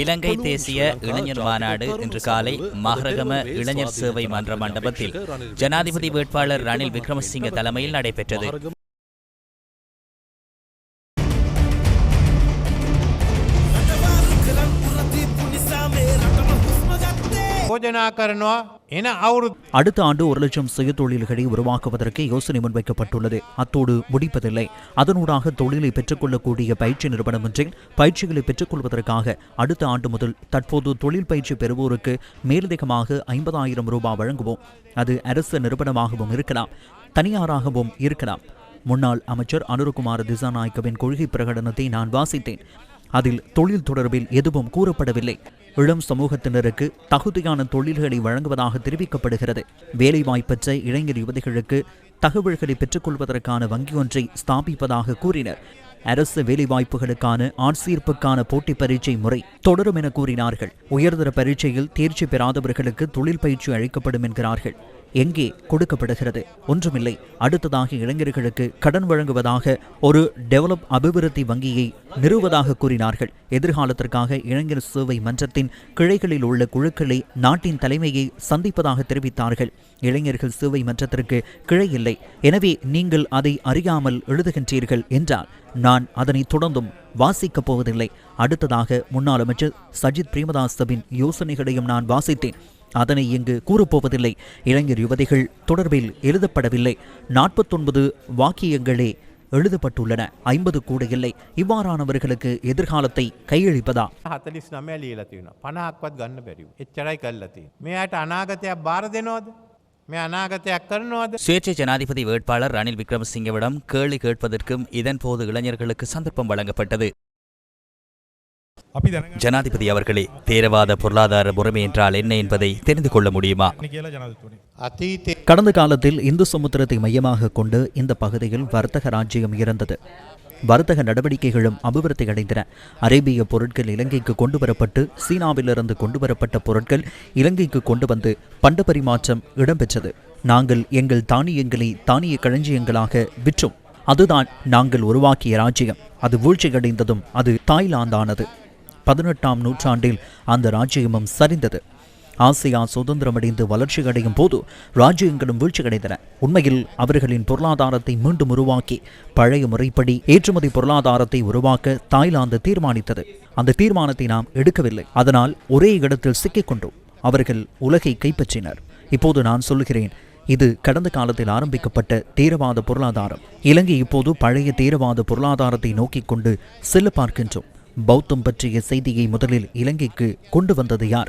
இலங்கை தேசிய இளைஞர் மாநாடு இன்று காலை மகரகம இளைஞர் சேவை மன்ற மண்டபத்தில் ஜனாதிபதி வேட்பாளர் ரணில் விக்ரமசிங்க தலைமையில் நடைபெற்றது. அடுத்த ஆண்டு ஒரு லட்சம் சுய தொழில்களை உருவாக்குவதற்கு யோசனை முன்வைக்கப்பட்டுள்ளது. அத்தோடு முடிப்பதில்லை. அதனூடாக தொழிலை பெற்றுக்கொள்ளக்கூடிய பயிற்சி நிறுவனம் ஒன்றில் பயிற்சிகளை பெற்றுக்கொள்வதற்காக அடுத்த ஆண்டு முதல் தற்போது தொழில் பயிற்சி பெறுவோருக்கு மேலதிகமாக ஐம்பதாயிரம் ரூபாய் வழங்குவோம். அது அரசு நிறுவனமாகவும் இருக்கலாம் தனியாராகவும் இருக்கலாம். முன்னாள் அமைச்சர் அனுருகுமார் திசாநாயக்கவின் கொள்கை பிரகடனத்தை நான் வாசித்தேன். அதில் தொழில் தொடர்பில் எதுவும் கூறப்படவில்லை. இளம் சமூகத்தினருக்கு தகுதியான தொழில்களை வழங்குவதாக தெரிவிக்கப்படுகிறது. வேலைவாய்ப்பற்ற இளைஞர் யுவதிகளுக்கு தகவல்களை பெற்றுக்கொள்வதற்கான வங்கி ஒன்றை ஸ்தாபிப்பதாக கூறினர். அரசு வேலைவாய்ப்புகளுக்கான ஆட்சீர்ப்புக்கான போட்டி பரீட்சை முறை தொடரும் என கூறினார்கள். உயர்தர பரீட்சையில் தேர்ச்சி பெறாதவர்களுக்கு தொழில் பயிற்சி அளிக்கப்படும் என்கிறார்கள். எங்கே கொடுக்கப்படுகிறது? ஒன்றுமில்லை. அடுத்ததாக இளைஞர்களுக்கு கடன் வழங்குவதாக ஒரு டெவலப் அபிவிருத்தி வங்கியை நிறுவதாக கூறினார்கள். எதிர்காலத்திற்காக இளைஞர் சேவை மன்றத்தின் கிளைகளில் உள்ள குழுக்களை நாட்டின் தலைமையை சந்திப்பதாக தெரிவித்தார்கள். இளைஞர்கள் சேவை மன்றத்திற்கு கிளை இல்லை. எனவே நீங்கள் அதை அறியாமல் எழுதுகின்றீர்கள் என்றால் நான் அதனை தொடர்ந்தும் வாசிக்கப் போவதில்லை. அடுத்ததாக முன்னாள் அமைச்சர் சஜித் பிரேமதாசவின் யோசனைகளையும் நான் வாசித்தேன். அதனை இங்கு கூறப்போவதில்லை இளைஞர் யுவதிகள் தொடர்பில் எழுதப்படவில்லை நாற்பத்தொன்பது வாக்கியங்களே எழுதப்பட்டுள்ளன ஐம்பது கூட இல்லை இவ்வாறானவர்களுக்கு எதிர்காலத்தை கையளிப்பதா හතලිස් නමය ලියලා තියෙනවා පනහක්වත් ගන්න බැරිව එච්චරයි කල්ලති මෙයට අනාගතයක් බාර දෙනෝද මේ අනාගතයක් කරනවාද சுயேட்சை ஜனாதிபதி வேட்பாளர் ரணில் விக்ரமசிங்கவிடம் கேள்வி கேட்பதற்கும் இதன்போது இளைஞர்களுக்கு சந்தர்ப்பம் வழங்கப்பட்டது අපි දැනගන්න ஜனாதிபதி அவர்களே தேரவாத பொருளாதார முறைமை என்றால் என்ன என்பதை தெரிந்து கொள்ள முடியுமா? கடந்த காலத்தில் இந்து சமுத்திரத்தை மையமாக கொண்டு இந்த பகுதியில் வர்த்தக ராஜ்யம் இருந்தது வர்த்தக நடவடிக்கைகளும் அபிவிருத்தி அடைந்தன. அரேபிய பொருட்கள் இலங்கைக்கு கொண்டு வரப்பட்டு சீனாவிலிருந்து கொண்டு வரப்பட்ட பொருட்கள் இலங்கைக்கு கொண்டு வந்து பண்ட பரிமாற்றம் இடம்பெற்றது. நாங்கள் எங்கள் தானியங்களை தானிய களஞ்சியங்களாக விற்றோம். அதுதான் நாங்கள் உருவாக்கிய ராஜ்யம். அது வீழ்ச்சியடைந்ததும் அது தாய்லாந்தானது. பதினெட்டாம் நூற்றாண்டில் அந்த ராஜ்யமும் சரிந்தது. ஆசியா சுதந்திரமடைந்து வளர்ச்சி அடையும் போது ராஜ்யங்களும் வீழ்ச்சியடைந்தன. உண்மையில் அவர்களின் பொருளாதாரத்தை மீண்டும் உருவாக்கி பழைய முறைப்படி ஏற்றுமதி பொருளாதாரத்தை உருவாக்க தாய்லாந்து தீர்மானித்தது. அந்த தீர்மானத்தை நாம் எடுக்கவில்லை. அதனால் ஒரே இடத்தில் சிக்கிக்கொண்டோம் அவர்கள் உலகை கைப்பற்றினர். இப்போது நான் சொல்லுகிறேன் இது கடந்த காலத்தில் ஆரம்பிக்கப்பட்ட தீரவாத பொருளாதாரம். இலங்கை இப்போது பழைய தீரவாத பொருளாதாரத்தை நோக்கிக் கொண்டு செல்ல பார்க்கின்றோம். பௌத்தம் பற்றிய செய்தியை முதலில் இலங்கைக்கு கொண்டு வந்தது யார்?